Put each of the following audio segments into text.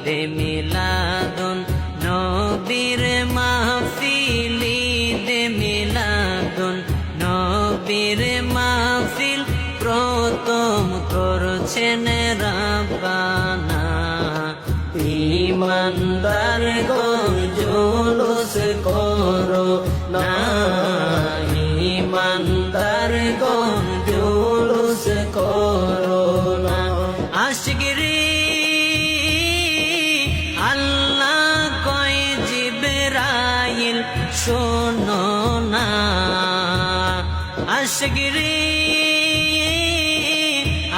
ঈদে মিলাদুন, নবীর মাহফিল ঈদে মিলাদুন। নবীর মাহফিল প্রথম করছেন রাব্বানা। ইমানদার গণ জুলুস করো না। ইমানদার গণ জুলুস করো না। আশগিরি না। আশগিরি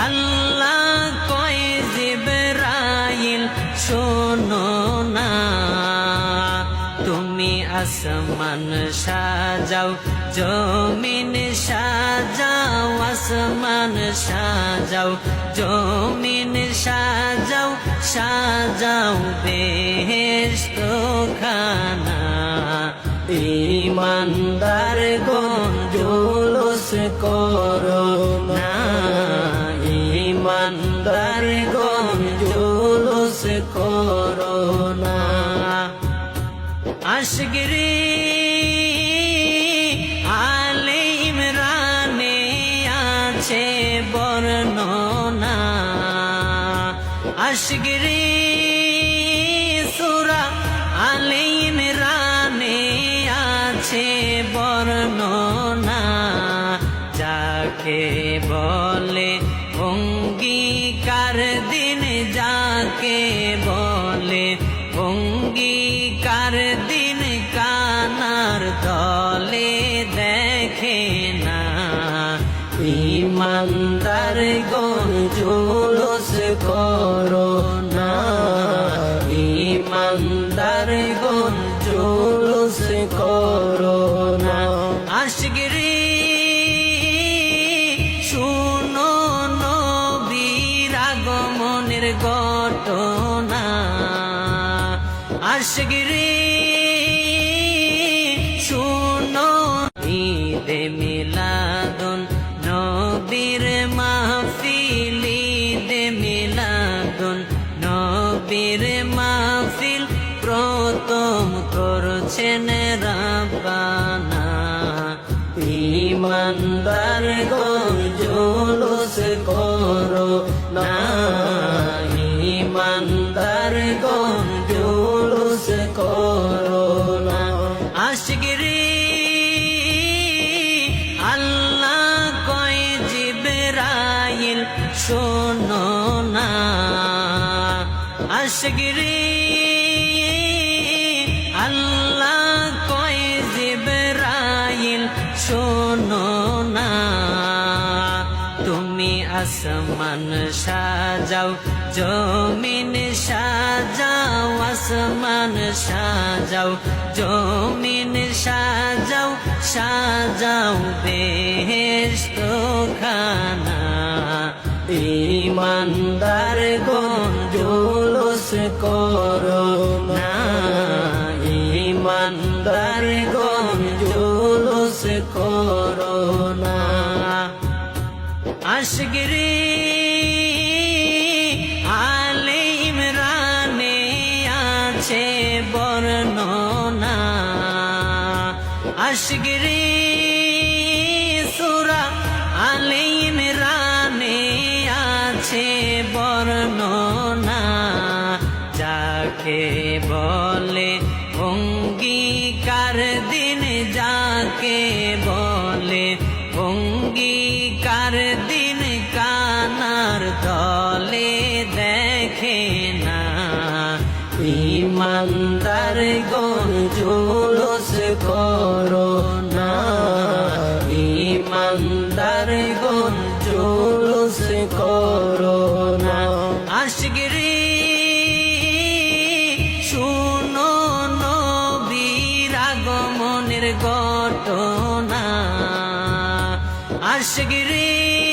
আল্লাহ কয় জিবরাইল, শোনো না। তুমি আসমান সাজাও, জমিন সাজাও, আসমান সাজাও, জমিন সাজাও সাজাও বেহেস্ত খানা ইমানদার গন জুলুস করো না। ইমানদার গন জুলুস করো না। আশগিরি আলে ইমরানে আছে বর্ণনা। আশগিরি সুরা আলে যাকে বলে, অঙ্গীকার দিন যাকে বলে, অঙ্গীকার দিন কানার দলে দেখে না। ইমানদার জুলুস করো না। ইমানদার জুলুস করো না। আশগিরি ঘটনা। আশগিরি শুনো, ঈদে মিলাদুন নবীর মাহফিল, ঈদে মিলাদুন নবীর মাহফিল। প্রথম করছেন ইমানদার করো। আশগিরি আল্লাহ কয় জিবরাইল, শোনো না, তুমি আসমান সাজাও, জমিন সাজাও, আসমান সাজাও, জমিন সাজাও সাজাও বেহেস্ত খানা ইমানদার জুলুস করো না ইমানদার গন করো না। আশগিরি আলে আছে বর্ণনা। আশগিরি দলে দেখে না ইমানদার গন জুলুস করো না ইমানদার গন জুলুস করো না আশগিরি শুনো নবীর আগমনের ঘটনা আশগিরি